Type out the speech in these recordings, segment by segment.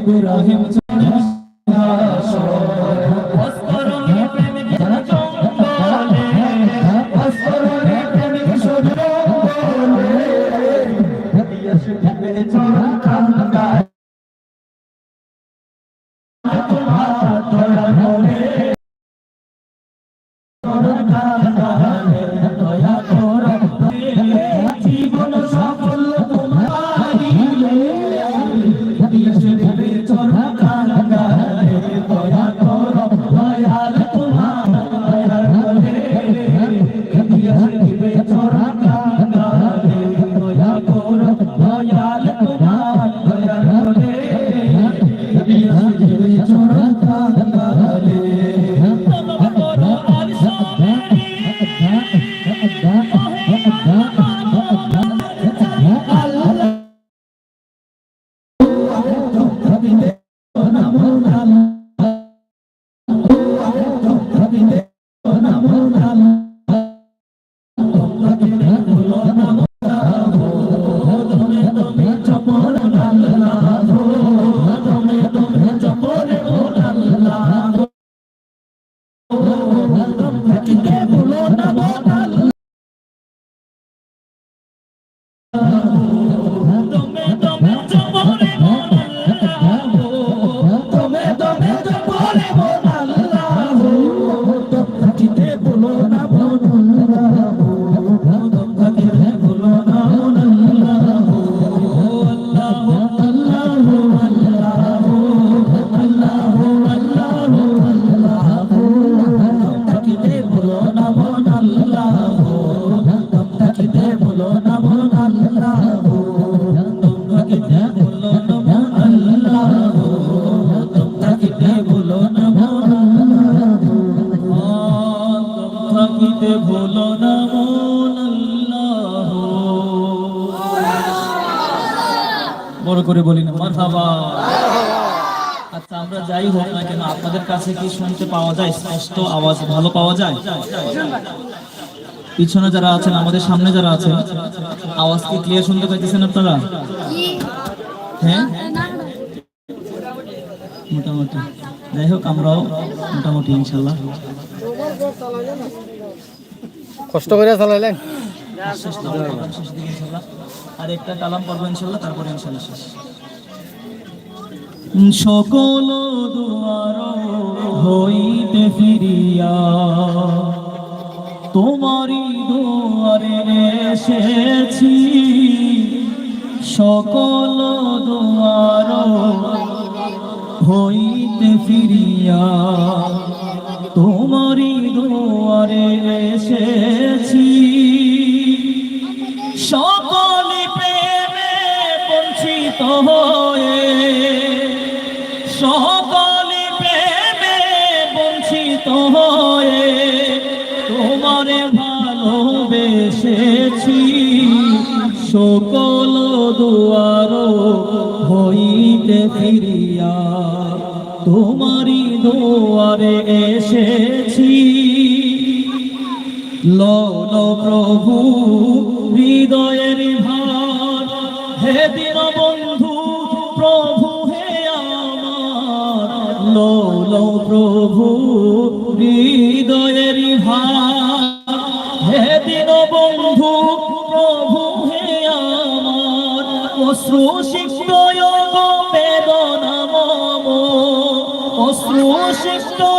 ইব্রাহিম থাকিতে ভুলো না মন বড় করে বলি না মাথাবা আচ্ছা আমরা যাই হোক না কেন, আপনাদের কাছে কি শুনতে পাওয়া যায়? স্পষ্ট আওয়াজ ভালো পাওয়া যায়? পিছনে যারা আছেন, আমাদের সামনে যারা আছেন, আওয়াজ কি ক্লিয়ার শুনতে পাইতেছেন আপনারা? হ্যাঁ? মোটামুটি। যাই হোক, আমরাও মোটামুটি, ইনশাল্লাহ। কষ্ট করে চালাইলেন? আর একটা কালাম করব ইনশাল্লাহ, তারপরে ইনশাল্লাহ শেষ। সকল দুয়ার হইতে ফিরিয়া তোমারই দুয়ারে এসেছি। সকল দুয়ার হইতে ফিরিয়া তোমারই দুয়ারে এসেছি। সকলে প্রেমে বঞ্চিত হয়ে, সকলে প্রেমে বঞ্চিত হয়ে তোমারে ভালোবেসেছি। সকল দুয়ার হইতে ফিরিয়া তোমারই দুয়ারে এসেছি। লল প্রভু হৃদয়ের ভার হে দিন বন্ধু প্রভু হে আমার। লন প্রভু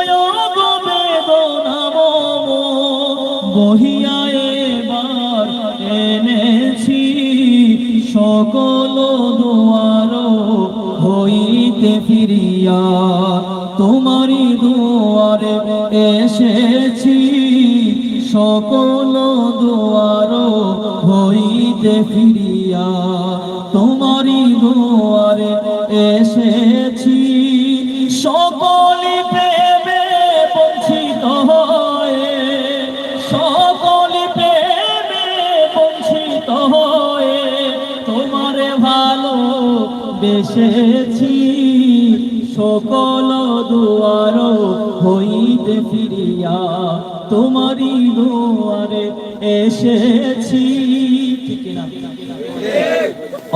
সিক্ত বেদনা মম বহিয়া এবার এনেছি সকল দুয়ার হইতে ফিরিয়া তোমারই দুয়ারে এসেছি সকল দুয়ার হইতে ফিরিয়া। বেসেছি সকল দুয়ার হইতে ফিরিয়া তোমারই দুয়ারে এসেছি।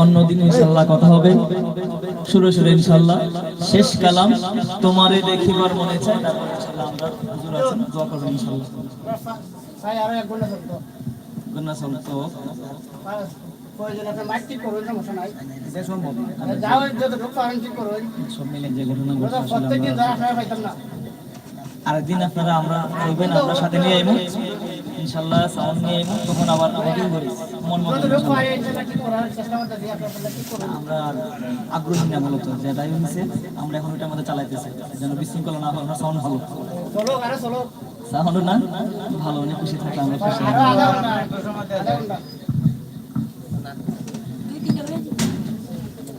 অন্যদিন ইনশাল্লাহ কথা হবে। সুরে সুরে ইনশাল্লাহ। শেষ কালাম। তোমারে দেখিবার মনে তারপর ইনশাল্লাহ প্রয়োজন আছে মাইক ঠিক সমস্যা নাই। যতটুকু পারেন ঠিক সব মিলে যে ঘটনা প্রত্যেকদিন পাইতাম না। আরেকদিন আপনারা আমরা করবেন আমরা সাথে নিয়ে আইবো ইনশাল্লাহ সাউন্ড নিয়ে আইবো তখন আবার আমাকেও করি মন মতো আমরা আগ্রহী না মূলত যেটাই হয়েছে আমরা এখন ওইটার মধ্যে চালাইতেছি। যেন বিশৃঙ্খলা না হয় আমরা সাউন্ড ভালো। চলো আরে চলো। সাউন্ড না? ভালো অনেক খুশি থাকলে আমরা খুশি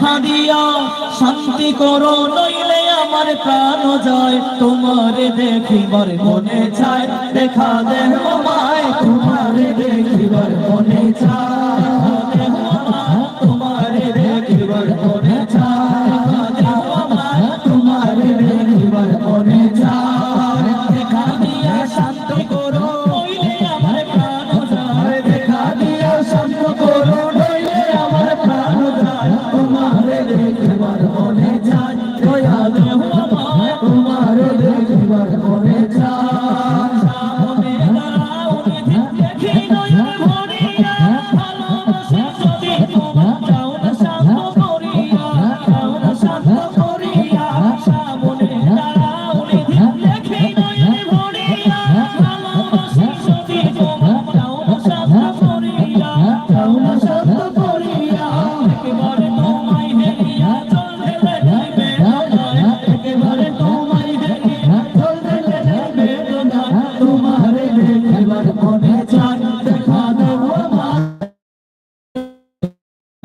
দেখা দিয়া শান্তি করো, নইলে আমার প্রাণ যায়। দেখি দেখিবার মনে চায়, দেখা দেহ মায় দেখি দেখিবার মনে চায়।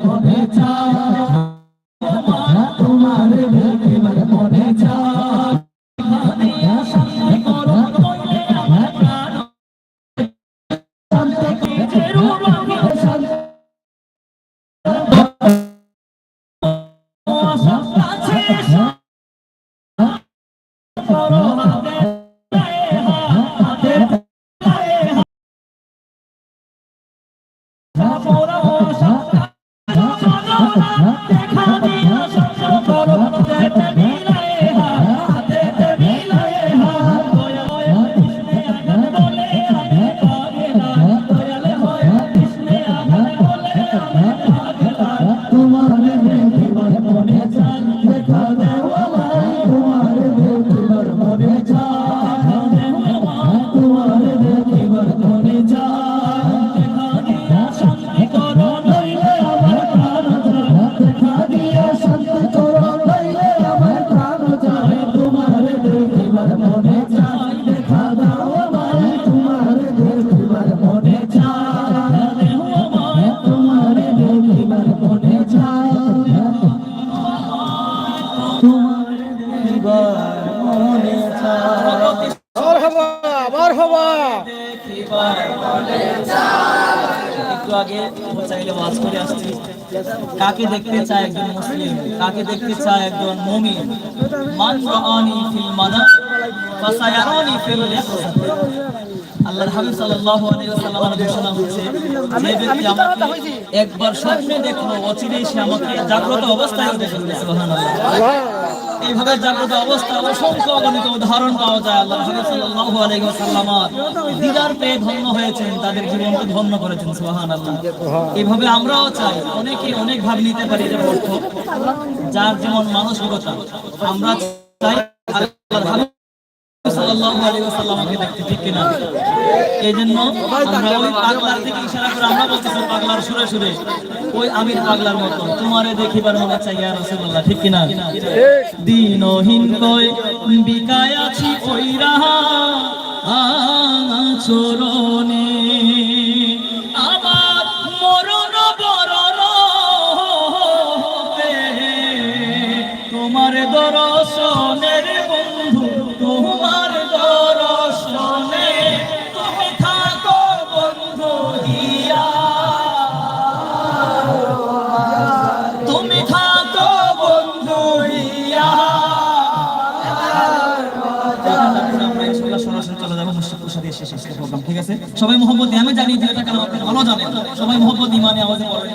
মনে চায় মারহাবা একটু আগে চাইলে ওয়াজ করে আসছি। কাকে দেখতে চায় একজন মুসলিম? কাকে দেখতে চায় একজন মুমিন? মান রাআনি ফিল মানা ফাসায়ারানি ফিল আল্লাহর হাবিব সাল্লাল্লাহু আলাইহি ওয়াসাল্লামের ঘোষণা হচ্ছে যে ব্যক্তি আমাকে একবার স্বপ্নে দেখল অচিরেই সে আমাকে জাগ্রত অবস্থায় দেখবে সুবহানাল্লাহ। এইভাবে জাগ্রত অবস্থা, অসংখ্য অগণিত উদাহরণ পাওয়া যায় আল্লাহ দিদার পেয়ে ধন্য হয়েছেন, তাদের জীবনকে ধন্য করেছেন এইভাবে আমরাও চাই, অনেকে অনেক ভাবে নিতে পারি অর্থ। যার যেমন মানসিকতা, আমরা চাই আল্লাহর সাল্লাল্লাহু দেখতে ঠিক কিনা? এই জন্য পাগলার দিকে ইশারা করে আমরা বলতেছি, পাগলার সুরে সুরে, ওই পাগলার তোমারে দেখিবার মনে চাই ঠিক কিনা? দিনহীন বিকায় আছি ওই রাহা মরণ বরণ তোমার দর্শনের সবাই মোহাম্মদ আমি জানি যে এটা কালাম আপনি ভালো জানেন। সবাই মোহাম্মদ ইমানে আওয়াজে বলেন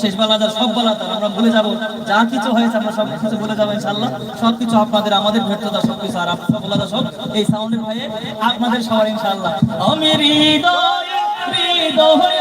শেষ বেলা যা, সব বেলাদার আমরা ভুলে যাব। যা কিছু হয়েছে আমরা সব কিছু ভুলে যাব ইনশাআল্লাহ। সব কিছু আপনাদের, আমাদের ভেতরতা সব কিছু আর আপনার সব এই সাউন্ডের ভাইয়ে আপনাদের সবার ইনশাআল্লাহ। আমি হৃদয় হৃদয়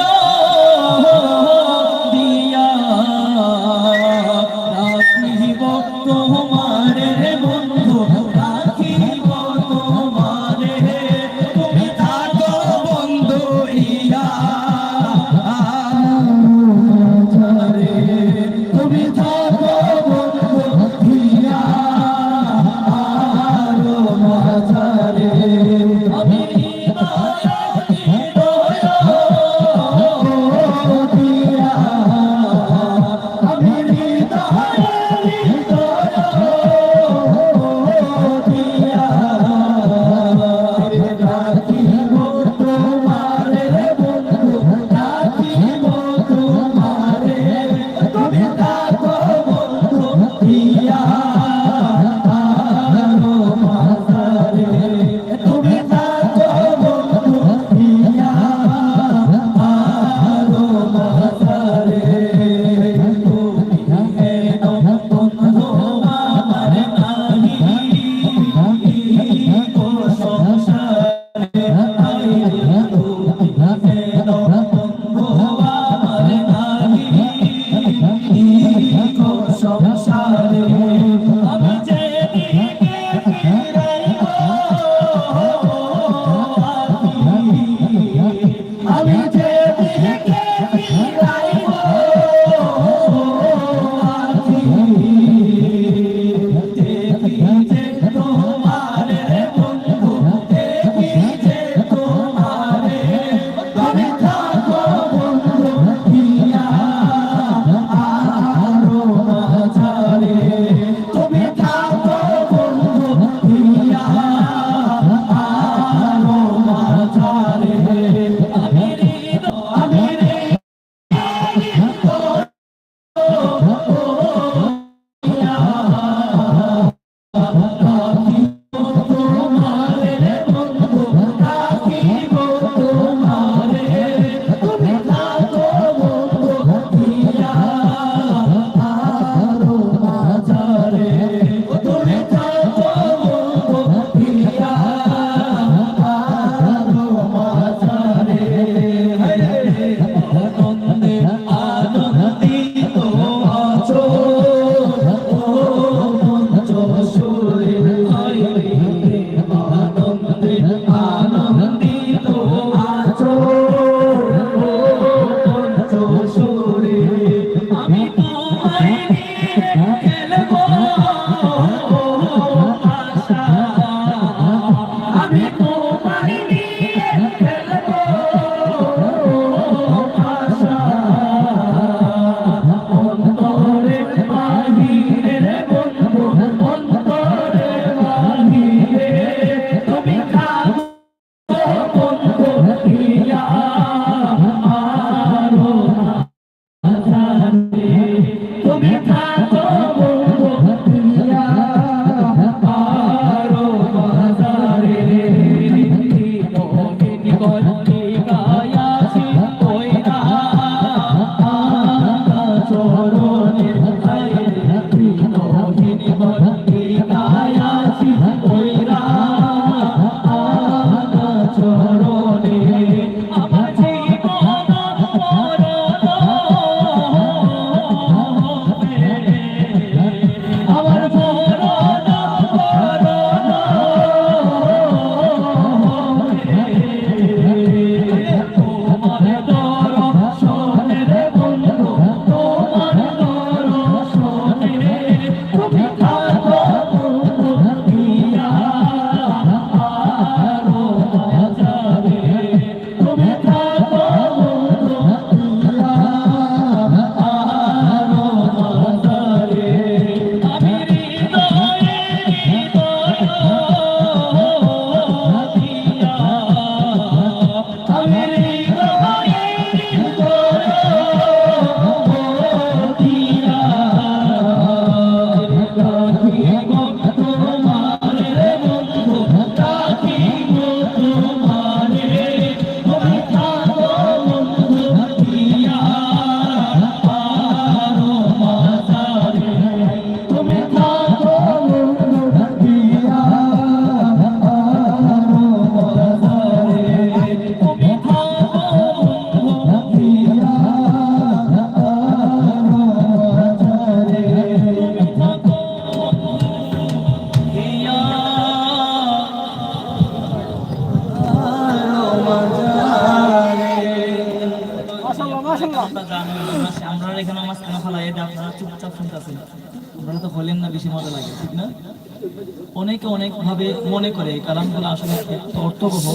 মনে করে এই কালামগুলো আসলে অর্থবহ?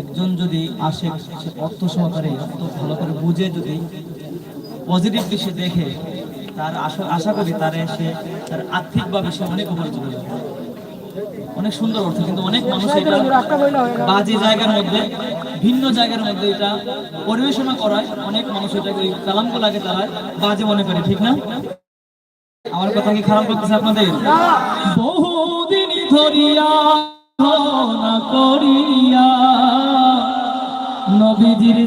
একজন যদি আসে সে অর্থ সহকারে ভালো করে বুঝে যদি পজিটিভ দিশে দেখে তার আশা আশা করি তার সে তার আর্থিকভাবে সে অনেক উপরে চলে অনেক সুন্দর অর্থ কিন্তু অনেক মানুষ এটা বাজে জায়গার মধ্যে ভিন্ন জায়গার মধ্যে এটা পরিবেশনা করায়। অনেক মানুষ এটাকে ওই কালামগুলাকে তারা বাজে মনে করে ঠিক না? আমার কথা কি খারাপ করতেছে আপনাদের? বহুদিন ধরিয়া না করিয়া নবীজির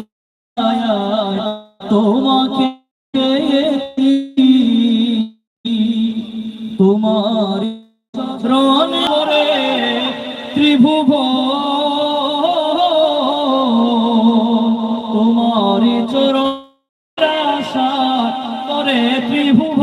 তোমাকে তোমার করে ত্রিভুব তোমার চরণ আশা করে ত্রিভুব